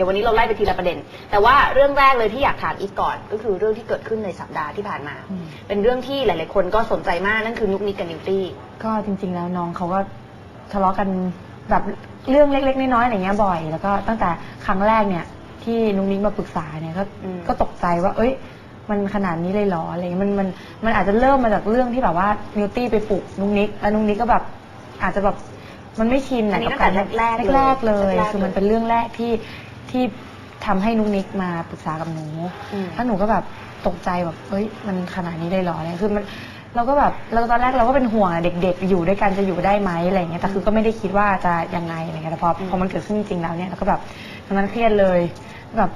ดี๋ยววันนี้เราไล่ไปทีละประเด็น แต่ว่าเรื่องแรกเลยที่อยากถามอีกก่อน ก็คือเรื่องที่เกิดขึ้นในสัปดาห์ที่ผ่านมาอืมเป็นเรื่องที่หลายๆ คนก็สนใจมากนั่นคือนุกนิกกับนิวตี้ก็จริง ๆ แล้วน้องเขาก็ทะเลาะกันแบบเรื่องเล็ก ๆ น้อยๆอะไรเงี้ยบ่อย แล้วก็ตั้งแต่ครั้งแรกเนี่ย ที่นุ้งนิ้งมาปรึกษาเนี่ยก็อืมก็ตกใจว่า เอ้ย มันขนาดนี้เลยเหรออะไรเงี้ยมันมันมันอาจจะเริ่มมาจากเรื่องที่แบบว่านิวตี้ไปปลุกนุ้งนิกแล้วนุ้งนิกก็แบบอาจจะแบบมันไม่ชินอัอะนนี้กับตั้งแต่การแรกๆเลยแรกๆเลยแรกๆคือมันเป็นเรื่องแรกที่ ที่ทำให้นุ้งนิกมาปรึกษากับหนูอืม แล้วหนูก็แบบตกใจแบบเอ้ยมันขนาดนี้เลยเหรออะไรคือมันเราก็แบบเราตอนแรกเราก็เป็นห่วงอะเด็ก ๆ อยู่ด้วยกันจะอยู่ได้ไหมอะไรเงี้ยแต่คือก็ไม่ได้คิดว่าจะยังไงอะไรเงี้ยแต่พออืมพอมันเกิดขึ้นจริงๆแล้วเนี่ยเราก็แบบตอนนั้นเครียดเลยแบบ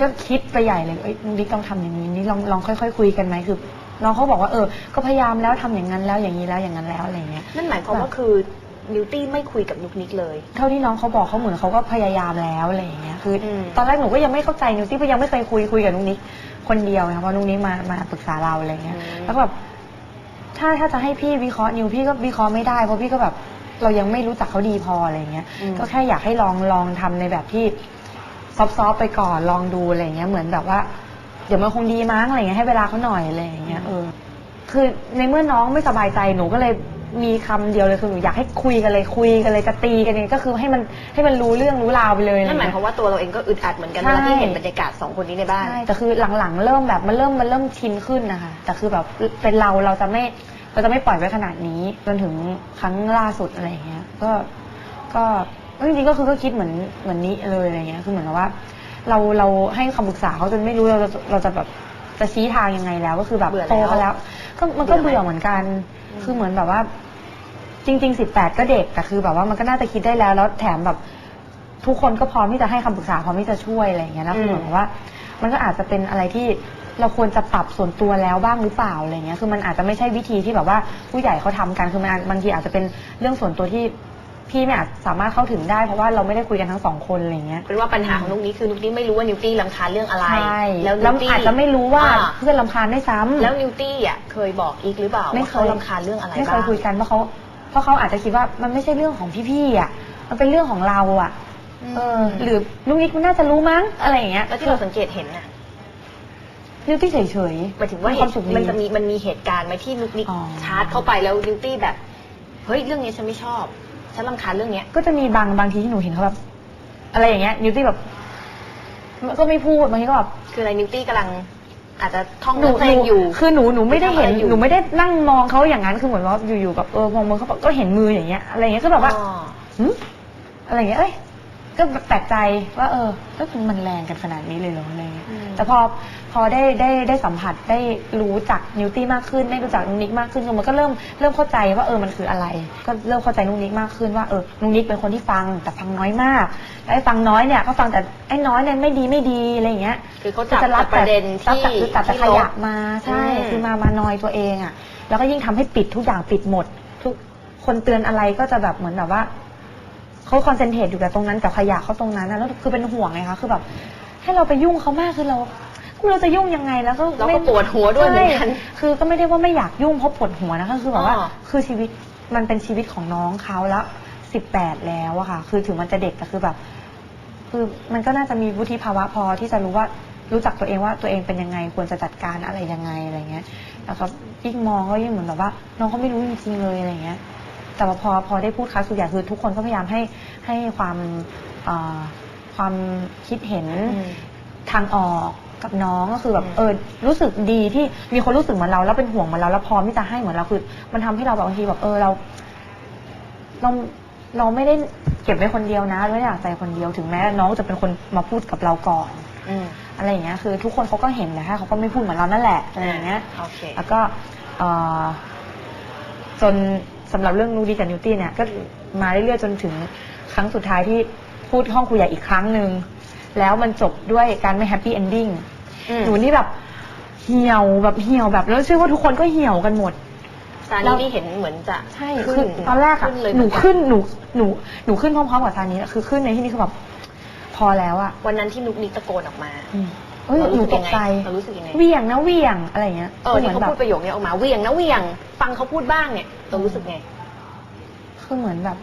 ก็คิดไปใหญ่เลยเอ้ยนิกต้องทำอย่างนี้นี่ลองลองค่อย ๆ คุยกันไหมคือน้องเขาบอกว่าเออ ก็พยายามแล้วทำอย่างนั้นแล้วอย่างนี้แล้วอย่างนั้นแล้วอะไรเงี้ย นั่นหมายความว่าคือ นิวตี้ไม่คุยกับนุกนิกเลย เท่าที่น้องเขาบอกเขาเหมือนเขาก็พยายามแล้วอะไรอย่างเงี้ยคืออม ตอนแรกหนูก็ยังไม่เข้าใจนิวซี่เพราะยังไม่เคยคุยคุยกับนุ้งนิกคนเดียวนะคะเพราะนุ้งนิกมามาปรึกษาเราอะไรเงี้ยแล้วก็แบบถ้าถ้าจะให้พี่วิเคราะห์นิวพี่ก็วิเคราะห์ไม่ได้เพราะพี่ก็แบบเรายังไม่รู้จักเขาดีพออะไรเงี้ยอืม ก็แค่อยากให้ลองลองทำในแบบที่ซอฟต์ๆไปก่อนลองดูอะไรเงี้ยเหมือนแบบว่า เดี๋ยวมันคงดีมั้งอะไรเงี้ยให้เวลาเขาหน่อยอะไรอย่างเงี้ยเออ คือในเมื่อน้องไม่สบายใจหนูก็เลย มีคำเดียวเลยคือหนูอยากให้คุยกันเลยคุยกันเลยจะตีกันเนี่ยก็คือให้มันให้มันรู้เรื่องรู้ราวไปเลยอะไรนั่นหมายเงี้ยความว่าตัวเราเองก็อึดอัดเหมือนกันใช่เวลาที่เห็นบรรยากาศสองคนนี้ในบ้านใช่แต่คือหลังๆ เริ่มแบบมันเริ่มมันเริ่มชินขึ้นนะคะแต่คือแบบเป็นเราเราจะไม่เราจะไม่ปล่อยไว้ขนาดนี้ จนถึงครั้งล่าสุดอะไรอย่างเงี้ย ก็ก็จริงๆก็คือก็คิดเหมือนเหมือนนี้เลยอะไรเงี้ยคือเหมือนกับว่า เราเราให้คำปรึกษาเขาจนไม่รู้เราจะเราจะแบบจะชี้ทางยังไงแล้วก็คือแบบเบื่อแล้วโตกันแล้ว ก็มันก็เบื่เบื่ออไหมเหมือนกันอืมคือเหมือนแบบว่า จริงๆสิบแปดก็เด็กแต่คือแบบว่ามันก็น่าจะคิดได้แล้ว แล้วแถมแบบทุกคนก็พร้อมที่จะให้คำปรึกษาพร้อมที่จะช่วยอะไรอย่างเงี้ยนะคือเหมือนกับว่า มันก็อาจจะเป็นอะไรที่เราควรจะปรับส่วนตัวแล้วบ้างหรือเปล่าอะไรเงี้ย คือมันอาจจะไม่ใช่วิธีที่แบบว่าผู้ใหญ่เขาทำกันคือมันอาจบางทีอาจจะเป็นเรื่องส่วนตัวที่พี่ไม่อาจสามารถเข้าถึงได้เพราะว่าเราไม่ได้คุยกันทั้งสองคนอะไรเงี้ย เป็นว่าปัญหาของนุกนิกคือนุกนิกไม่รู้ว่านิวตี้รำคาญเรื่องอะไรใช่แล้วแล้วนิวตี้อาจจะไม่รู้ว่าอ่เพื่อนลำคาญได้วยซ้ำแล้วนิวตี้อะเคยบอกอีกหรือเปล่าไม่ว่าเคเขายรำคาญเรื่องอะไรไม่เคบ้ายงคุยกันเพราะเขา เพราะเขาอาจจะคิดว่ามันไม่ใช่เรื่องของพี่ๆอะ มันเป็นเรื่องของเราอะ เออ หรือลุงนิกมันน่าจะรู้มั้งอะไรอย่างเงี้ยแล้วที่เราสังเกตเห็นน่ะนิวตี้เฉยหมายถึงว่ามีเหความตุสุขดีมันจะมีมันมีเหตุการณ์ไหมที่นุกนิกอ๋อชาร์จเข้าไปแล้วนิวตี้แบบเฮ้ยเรื่องนี้ฉันไม่ชอบฉันรำคาญเรื่องเนี้ย ก็จะมีบางบางทีที่หนูเห็นเขาแบบอะไรอย่างเงี้ยนิวตี้แบบก็ไม่พูดบางทีก็แบบคืออะไรนิวตี้กำลัง อาจจะท่องหนูเรื่องเพลงอยู่ คือหนูหนูไม่ได้เห็นทำอะไรอยู่หนูไม่ได้นั่งมองเขาอย่างนั้นคือเหมือนว่าอยู่ๆแบบเออมองมือเขาก็เห็นมืออย่างเงี้ยอะไรอย่างเงี้ยก็แบบว่าอ๋อหึอะไรอย่างเงี้ยเอ้ย ก็แปลกใจว่า เออ ก็มันแรงกันขนาดนี้เลยเหรออะไรเงี้ยอืม แต่พอพอได้ได้ได้สัมผัสได้รู้จักนิวตี้มากขึ้น ได้รู้จักนุกนิกมากขึ้นมันก็เริ่มเริ่มเข้าใจว่าเออมันคืออะไร ก็เริ่มเข้าใจนุกนิกมากขึ้นว่าเออนุกนิกเป็นคนที่ฟังแต่ฟังน้อยมากและไอ้ฟังน้อยเนี่ยก็ฟังแต่ไอ้น้อยเนี่ยไม่ดีไม่ดีอะไรอย่างเงี้ย คือเขาจับจะรับประเด็นแต่ที่คือตัดแต่ที่ขลบยะมาใช่อืม คือมามานอยตัวเองอะ แล้วก็ยิ่งทำให้ปิดทุกอย่างปิดหมด ทุกคนเตือนอะไรก็จะแบบเหมือนแบบว่า เขาคอนเซนเทรตอยู่กับตรงนั้นกับขยะเขาตรงนั้นนะแล้วคือเป็นห่วงไงคะคือแบบ ให้เราไปยุ่งเขามากคือเราเราจะยุ่งยังไงแล้วก็เราก็ไม่ปวดหัวด้วยเหมือนกันใช่คือก็ไม่ได้ว่าไม่อยากยุ่งเพราะปวดหัวนะคะคือแบบว่าอ๋อคือชีวิตมันเป็นชีวิตของน้องเขาแล้วสิบแปดแล้วอะค่ะ คือถึงมันจะเด็กแต่คือแบบ คือมันก็น่าจะมีวุฒิภาวะพอที่จะรู้ว่ารู้จักตัวเองว่าตัวเองเป็นยังไงควรจะจัดการอะไรยังไงอะไรเงี้ยแล้วก็ยิ่งมองก็ยิ่งเหมือนแบบว่า น้องเขาไม่รู้จริงๆเลยอะไรเงี้ย แต่ว่าพอพอได้พูดครั้งสุดใหญ่คือทุกคนก็พยายามให้ให้ความเอ่อความคิดเห็นอืมทางออกกับน้องก็คือแบบอืม เออรู้สึกดีที่มีคนรู้สึกเหมือนเราแล้วเป็นห่วงเหมือนเราแล้วพร้อมที่จะให้เหมือนเราคือ มันทำให้เราแบบบางทีแบบเออเรา เราเราไม่ได้เก็บไว้คนเดียวนะไม่ได้อยากใจคนเดียวถึงแม้น้องจะเป็นคนมาพูดกับเราก่อน อืมอะไรอย่างเงี้ยคือทุกคนเขาก็เห็นแหละเขาก็ไม่พูดเหมือนเรานั่นแหละอะไรอย่างเงี้ย โอเค แล้วก็เอ่อจน สำหรับเรื่องนูดีกับนิวตี้เนี่ยก็มาเรื่อยๆจนถึงครั้งสุดท้ายที่พูดห้องคุยใหญ่อีกครั้งหนึ่งแล้วมันจบด้วยการไม่แฮปปี้เอนดิ้งอืม หนูนี่แบบเหี่ยวแบบเหี่ยวแบบแล้วเชื่อว่าทุกคนก็เหี่ยวกันหมด ซาแล้นี่วนี่เห็นเหมือนจะใช่ขึ้คือตอนแรกอะเลยหนูเมือกัขึ้นหนูหนูหนูขึ้นพร้อมๆกับซานี้คือขึ้นในที่นี้คือแบบพอแล้วอะวันนั้นที่นุกนิกตะโกนออกมา อืม เอ้ยเราหนูรู้สึกตกใจยังไงเรารู้สึกยังไงเหวี่ยงนะเหวี่ยงอะไรอย่างเงี้ยเออที่เขาแบบพูดประโยคนี้ออกมาเหวี่ยงนะเหวี่ยง ฟังเขาพูดบ้างเนี่ยเรารู้สึกไงคือเหมือนแบบ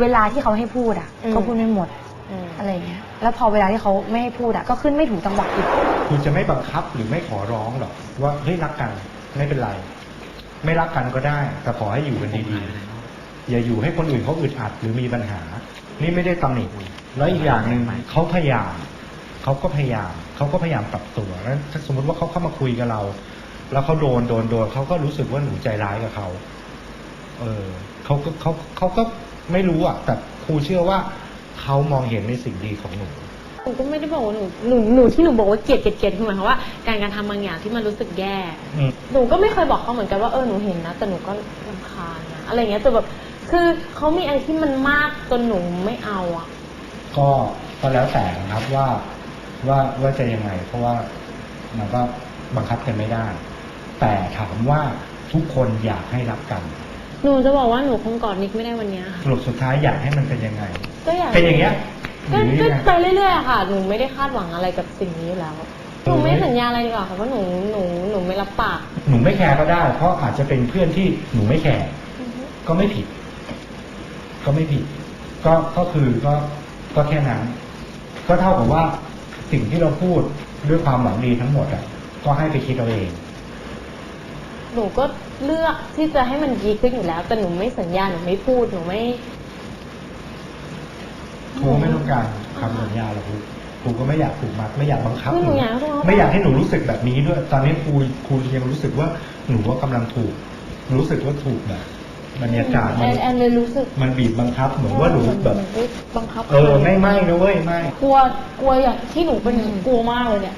เวลาที่เขาให้พูดอะอืมก็พูดไม่หมดอืมอะไรอย่างเงี้ย แล้วพอเวลาที่เขาไม่ให้พูดอะก็ขึ้นไม่ถูกจังหวะอีกคุณจะไม่บังคับหรือไม่ขอร้องหรอกว่าเฮ้ยรักกันไม่เป็นไร ไม่รักกันก็ได้ แต่ขอให้อยู่กันดีๆอย่าอยู่ให้คนอื่นเขาอึดอัดหรือมีปัญหา นี่ไม่ได้ตำหนิ แล้วอีกอย่างหนึ่งเขาพยายามเขาก็พยายามเขาก็พยายามปรับตัวแล้วถ้าสมมติว่าเขาเข้ามาคุยกับเรา แล้วเขาโดนโดนโดนเขาก็รู้สึกว่าหนูใจร้ายกับเขาเออเขาก็เขาเขาก็ไม่รู้อะ แต่ครูเชื่อว่าเขามองเห็นในสิ่งดีของหนูหนูก็ไม่ได้บอกว่าหนูหนูหนูที่หนูบอกว่าเกลียดเกลียดเกลียดคือหมายความว่าการการทำบางอย่างที่มันรู้สึกแย่อืมหนูก็ไม่เคยบอกเขาเหมือนกันว่าเออหนูเห็นนะแต่หนูก็รำคาญนะอะไรเงี้ยแต่แบบคือเขามีอะไรที่มันมากจนหนูไม่เอาอะ ก็ก็แล้วแต่นะครับว่าว่าว่าจะยังไง เพราะว่ามันก็บังคับกันไม่ได้ แต่ถามว่าทุกคนอยากให้รักกัน หนูจะบอกว่าหนูคงกอดนิกไม่ได้วันเนี้ยค่ะสรุปสุดท้ายอยากให้มันเป็นยังไง ก็อยากเป็นอย่างเงี้ยหก็รือก็ยังไง ไปเรื่อยๆอะค่ะ หนูไม่ได้คาดหวังอะไรกับสิ่งนี้อยู่แล้ว หนูไม่สัญญาอะไรดีกว่าค่ะเพราะหนูหนูหนูไม่รับปาก หนูไม่แคร์ก็ได้ เพราะอาจจะเป็นเพื่อนที่หนูไม่แคร์ก็ไม่ผิด ก็ไม่ผิด ก็ก็คือก็ ก็แค่นั้น ก็เท่ากับว่าสิ่งที่เราพูดด้วยความหวังดีทั้งหมดอะ ก็ให้ไปคิดเอาเอง หนูก็เลือกที่จะให้มันดีขึ้นอยู่แล้ว แต่หนูไม่สัญญาหนูไม่พูดหนูไม่ครูไม่ต้องการคำสัญญาหรอกครูครูก็ไม่อยากถูกมัดไม่อยากบังคับคือหหนูนูอยากให้เขาไม่อยากให้หนูรู้สึกแบบนี้ด้วย ตอนนี้ครูครูยังรู้สึกว่าหนูว่ากำลังถูก รู้สึกว่าถูกแบบ บรรยากาศแอมันนแอนเลยรู้สึกมันบีบบังคับเหมือนว่าหนูแบบ เหมือนบังคับเออไม่ไม่นะเว้ยไม่ กลัวกลัวอย่างที่หนูเป็นกลัวมากเลยเนี่ย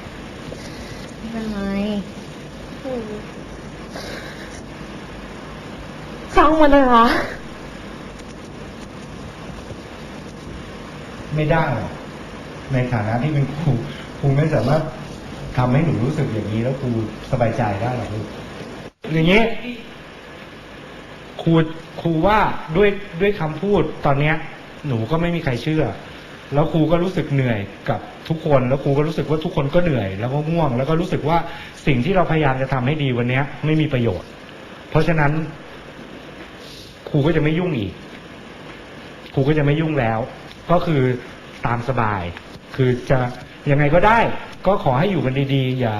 ไม่เป็นไรฟังมันเลยคะไม่ได้หรอกในฐานะที่เป็นครูครูไม่สามารถทำให้หนูรู้สึกอย่างนี้แล้วครูสบายใจได้หรอกลูกอย่างนี้ ครูครูว่าด้วยด้วยคำพูดตอนเนี้ย หนูก็ไม่มีใครเชื่อ แล้วครูก็รู้สึกเหนื่อยกับทุกคน แล้วครูก็รู้สึกว่าทุกคนก็เหนื่อย แล้วก็ง่วง แล้วก็รู้สึกว่าสิ่งที่เราพยายามจะทำให้ดีวันเนี้ย ไม่มีประโยชน์ เพราะฉะนั้น ครูก็จะไม่ยุ่งอีก ครูก็จะไม่ยุ่งแล้ว ก็คือตามสบาย คือจะยังไงก็ได้ ก็ขอให้อยู่กันดีๆ อย่า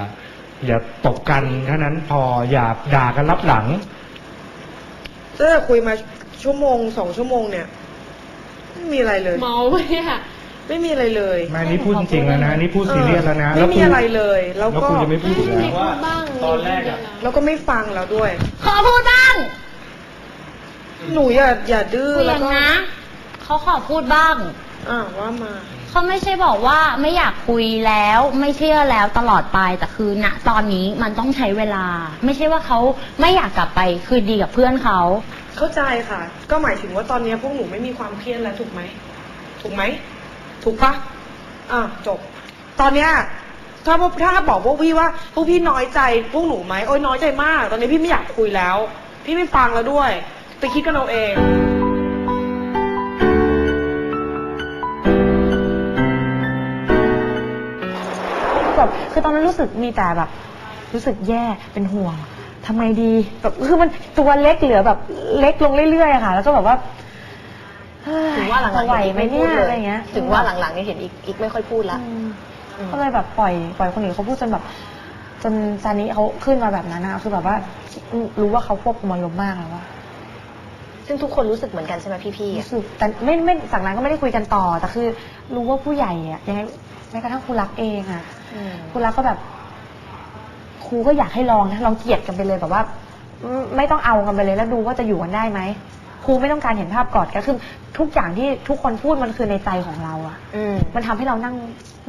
อย่าตกกันเท่านั้นพออย่าด่ากันรับหลัง ตั้งแต่คุยมาชั่วโมงสองชั่วโมงเนี่ย ไม่มีอะไรเลย เมาไปเนี่ยไม่มีอะไรเลยไม่นี่พูดจริงๆแล้วนะนี่พูดซีเรียสแล้วนะไม่แล้วมีคอะไรเลย แล้วแล้วก็ครูจะไม่พูดอีกแล้วพูดบ้างตอนแรกอะ แล้วก็ไม่ฟังแล้วด้วย ขอพูดบ้างหนูอย่าอย่าดื้อคุยแล้วกันก็ นะเขาขอพูดบ้าง อ่าว่ามา เขาไม่ใช่บอกว่าไม่อยากคุยแล้วไม่เชื่อแล้วตลอดไปแต่คือณตอนนี้มันต้องใช้เวลา ไม่ใช่ว่าเขาไม่อยากกลับไปคืนดีกับเพื่อนเขา เข้าใจค่ะ ก็หมายถึงว่าตอนนี้พวกหนูไม่มีความเครียดแล้วถูกไหม ถูกไหม ถูกปะอ่าจบ ตอนเนี้ยถ้าพวกถ้าบอกพวกพี่ว่าพวกพี่น้อยใจพวกหนูไหมโอ้ยน้อยใจมาก ตอนนี้พี่ไม่อยากคุยแล้ว พี่ไม่ฟังแล้วด้วย ไปคิดกันเอาเอง แบบคือตอนนั้นรู้สึกมีแต่แบบ รู้สึกแย่เป็นห่วงทำไงดีแบบคือมันตัวเล็กเหลือแบบเล็กลงเรื่อยๆอะค่ะ แล้วก็แบบว่าเฮ้ยถึงว่าหลังจะๆไหวเห็นไหมอีกไม่พูเนี่ดยเลอะไรยเงี้ย ถึงว่าหลังๆเนี่ยเห็นอีกอีกไม่ค่อยพูดละอืมอืม ก็เลยแบบปล่อยปล่อยคนอื่นเขาพูดจนแบบ จนซานิเขาขึ้นมาแบบนั้นนะคือแบบว่ารู้ว่าเขาควบคุมอารมณ์มากแล้วว่าซึ่งทุกคนรู้สึกเหมือนกันใช่ไหมพี่ๆอะ รู้สึกแต่ไม่ไม่จากนั้นก็ไม่ได้คุยกันต่อ แต่คือรู้ว่าผู้ใหญ่อะยังไงแม้กระทั่งครูรักเองอะอืม ครูรักก็แบบ ครูก็อยากให้ลองนะลองเกลียดกันไปเลยแบบว่าอืมไม่ต้องเอากันไปเลยแล้วดูว่าจะอยู่กันได้ไหมครูไม่ต้องการเห็นภาพกอดกันคือทุกอย่างที่ทุกคนพูดมันคือในใจของเราอะอืมมันทำให้เรานั่ง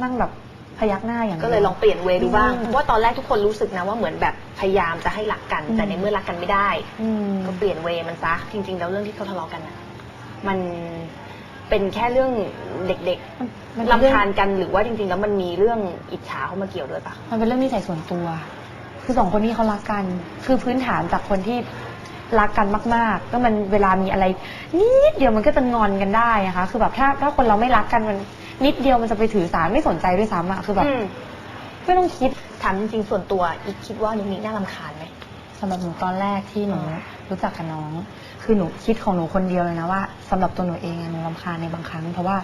นั่งแบบพยักหน้าอย่างดีวก็เลยลองเปลี่ยนเวย์ดูบ้างอืมเพราะว่าตอนแรกทุกคนรู้สึกนะว่าเหมือนแบบพยายามจะให้รักกันอืมแต่ในเมื่อรักกันไม่ได้อืมก็เปลี่ยนเวย์มันซะจริง ๆ แล้วเรื่องที่เขาทะเลาะกันอะมัน เป็นแค่เรื่องเด็กมันๆเป็นเรื่อง ลำคาญกันหรือว่าจริง ๆ แล้วมันมีเรื่องอิจฉาเข้ามาเกี่ยวด้วยปะ มันเป็นเรื่องนิสัยส่วนตัว คือสองคนนี้เขารักกัน คือพื้นฐานจากคนที่รักกันมากๆ ก็มันเวลามีอะไร นิดเดียวมันก็จะงอนกันได้นะคะ คือแบบถ้าถ้าคนเราไม่รักกันมันนิดเดียวมันจะไปถือสารไม่สนใจด้วยซ้ำอะคือแบบอืมไม่ต้องคิด ถามจริงๆส่วนตัวอีกคิดว่านิกนิกน่ารำคาญไหม สำหรับหนูตอนแรกที่หนูรู้จักกับน้อง คือหนูคิดของหนูคนเดียวเลยนะว่าสำหรับตัวหนูเองอะหนูรำคาญในบางครั้ง เพราะว่า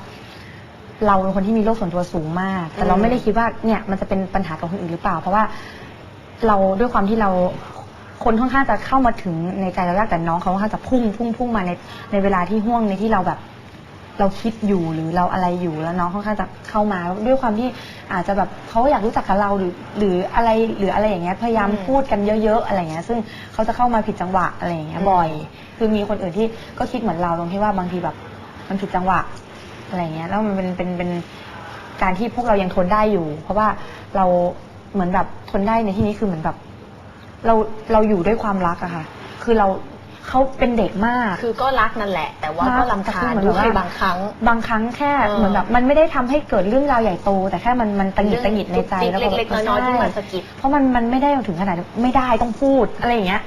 เราเป็นคนที่มีโลกส่วนตัวสูงมาก แต่เราไม่ได้คิดว่าเนี่ยมันจะเป็นปัญหากับคนอื่นหรือเปล่า เพราะว่าเราด้วยความที่เราคนค่อนข้างจะเข้ามาถึงในใจเรายากแต่น้องเขาค่อนข้างจะพุ่งพุ่งพุ่งมาในในเวลาที่ห่วงในที่เราแบบ เราคิดอยู่หรือเราอะไรอยู่แล้วน้องค่อนข้างจะเข้ามาด้วยความที่อาจจะแบบเขาอยากรู้จักกับเราหรือ หรืออะไรหรืออะไรอย่างเงี้ยพยายามอืมพูดกันเยอะ ๆ อะไรเงี้ยซึ่งเขาจะเข้ามาผิดจังหวะอะไรอย่างเงี้ยบ่อย คือมีคนอื่นที่ก็คิดเหมือนเราตรงที่ว่าบางทีแบบมันผิดจังหวะอะไรเงี้ยแล้วมันเป็นเป็นเป็นการที่พวกเรายังทนได้อยู่ เพราะว่าเราเหมือนแบบทนได้ในที่นี้คือเหมือนแบบ เราเราอยู่ด้วยความรักอะค่ะ คือเรา เขาเป็นเด็กมาก คือก็รักนั่นแหละ แต่ว่าก็ลำคาญแต่คือเหมือนด้วว่ยบางครั้ง บางครั้งแค่เออเหมือนแบบมันไม่ได้ทำให้เกิดเรื่องราวใหญ่โต แต่แค่มันมันตังหงิดตังหงิดในใจเรื่องแล้วก็เล็กๆน้อยๆที่ใช่มันสะกิดเพราะมันมันไม่ได้ถึงขนาดไม่ได้ต้องพูดอะไรอย่างเงี้ย